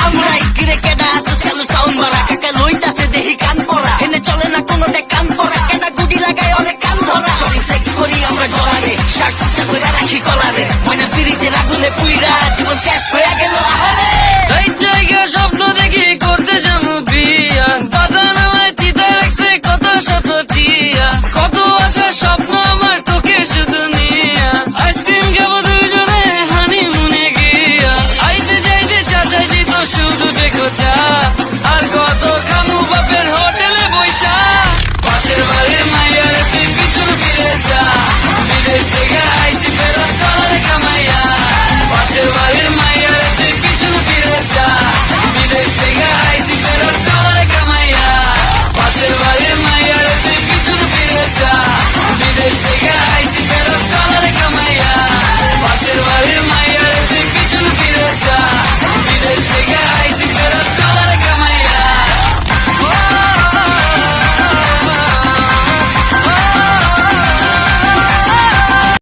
হামরাই গিরে কেডা আসস চালু সাউন্ড মারা, কাকা লইতাছে দেহি কান পরা? এনে চলে না কোনোতে কান পরা? কেডা গুটি লাগায় অনেক কান ধরা? শরীর ফ্লেক্স করি আমরা ডলারে শার্ট চাকুরা রাখি কলারে ময়না পিড়িতে রাখ